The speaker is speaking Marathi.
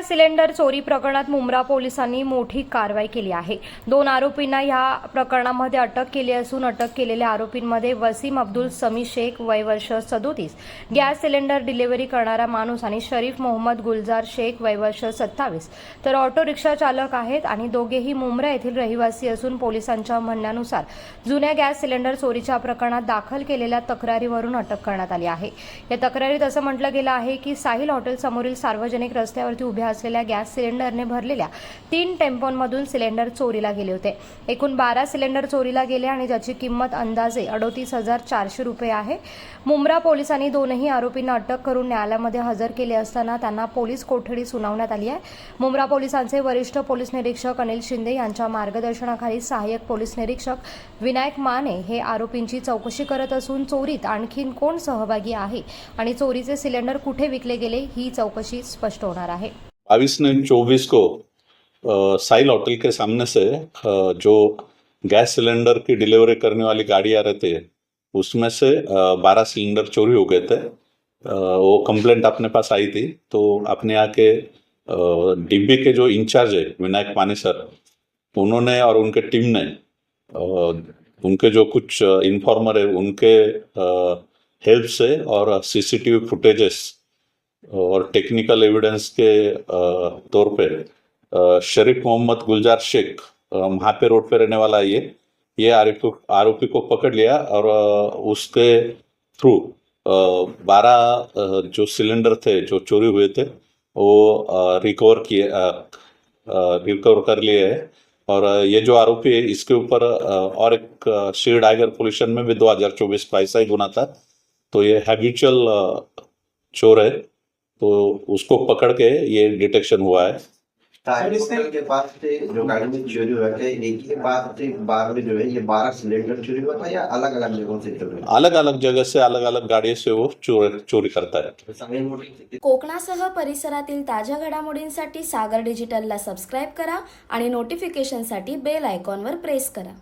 सिलेंडर चोरी प्रकरणात मुंब्रा पोलिसांनी मोठी कारवाई केली आहे. दोन आरोपींना या प्रकरणामध्ये अटक केली असून अटक केलेल्या आरोपींमध्ये वसीम अब्दुल समी शेख वय वर्ष सदोतीस गॅस सिलेंडर डिलिव्हरी करणारा माणूस आणि शरीफ मोहम्मद गुलजार शेख वय वर्ष सत्तावीस. तर ऑटो रिक्षा चालक आहेत आणि दोघेही मुंब्रा येथील रहिवासी असून पोलिसांच्या म्हणण्यानुसार जुन्या गॅस सिलेंडर चोरीच्या प्रकरणात दाखल केलेल्या तक्रारीवरून अटक करण्यात आली आहे. या तक्रारीत असं म्हटलं गेलं आहे की साहिल हॉटेल समोरील सार्वजनिक रस्त्यावरती उभ्या असलेल्या गॅस सिलेंडरने भरलेल्या तीन टेम्पोंमधून सिलेंडर चोरीला गेले होते. एकूण बारा सिलेंडर चोरीला गेले आणि ज्याची किंमत अंदाजे अडोतीस हजार चारशे रुपये आहे. मुंब्रा पोलिसांनी दोनही आरोपींना अटक करून न्यायालयामध्ये हजर केले असताना त्यांना पोलीस कोठडी सुनावण्यात आली आहे. मुंब्रा पोलिसांचे वरिष्ठ पोलीस निरीक्षक अनिल शिंदे यांच्या मार्गदर्शनाखाली सहाय्यक पोलीस निरीक्षक विनायक माने हे आरोपींची चौकशी करत असून चोरीत आणखीन कोण सहभागी आहे आणि चोरीचे सिलेंडर कुठे विकले गेले ही चौकशी स्पष्ट होणार आहे. बाईस ने चौबीस को अ, साहिल होटल के सामने से अ, जो गैस सिलेंडर की डिलीवरी करने वाली गाड़ी आ रहे थे उसमें से बारह सिलेंडर चोरी हो गए थे। अ, वो कंप्लेंट अपने पास आई थी। तो अपने यहाँ के अ, डिब्बी के जो इंचार्ज है विनायक पानी सर उन्होंने और उनके टीम ने उनके जो कुछ इन्फॉर्मर है उनके हेल्प से और सीसीटीवी फुटेजेस और टेक्निकल एविडेंस के तौर पे शरीफ मोहम्मद गुलजार शेख महापे रोड पे रहने वाला ये ये आरोपी आरोपी को पकड़ लिया और उसके थ्रू बारह जो सिलेंडर थे, जो चोरी हुए थे, वो रिकवर किए रिकवर कर लिए है। और ये जो आरोपी है, इसके ऊपर और एक शीर डाइगर पोल्यूशन में भी 2024 का ऐसा ही गुना था। तो ये हैबिचुअल चोर है। तो उसको पकड़ के ये डिटेक्शन हुआ है। सर इसने के पास से जो गाड़ी में चोरी हुआ था एक ही बात से बार में जो है ये बारह सिलेंडर चोरी हुआ था या अलग अलग जगहों से चोरी हुआ? अलग अलग जगह से अलग अलग गाड़ी से वो चोर चोरी करता है। कोकणासह परिसरातील ताज्या घडामोडींसाठी सागर डिजिटलला सबस्क्राईब करा आणि नोटिफिकेशनसाठी बेल आयकॉनवर प्रेस करा.